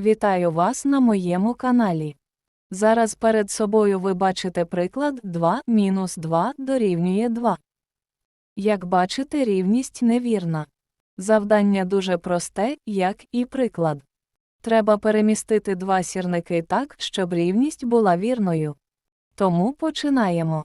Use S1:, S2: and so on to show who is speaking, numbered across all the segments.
S1: Вітаю вас на моєму каналі. Зараз перед собою ви бачите приклад 2 мінус 2 дорівнює 2. Як бачите, рівність невірна. Завдання дуже просте, як і приклад. Треба перемістити два сірники так, щоб рівність була вірною. Тому починаємо.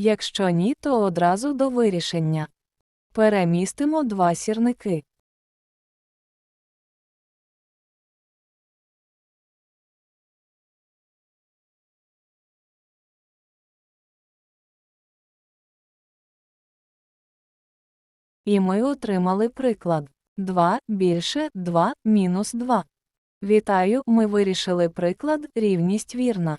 S1: Якщо ні, то одразу до вирішення. Перемістимо два сірники. І ми отримали приклад 2 більше 2 мінус 2. Вітаю, ми вирішили приклад рівність вірна.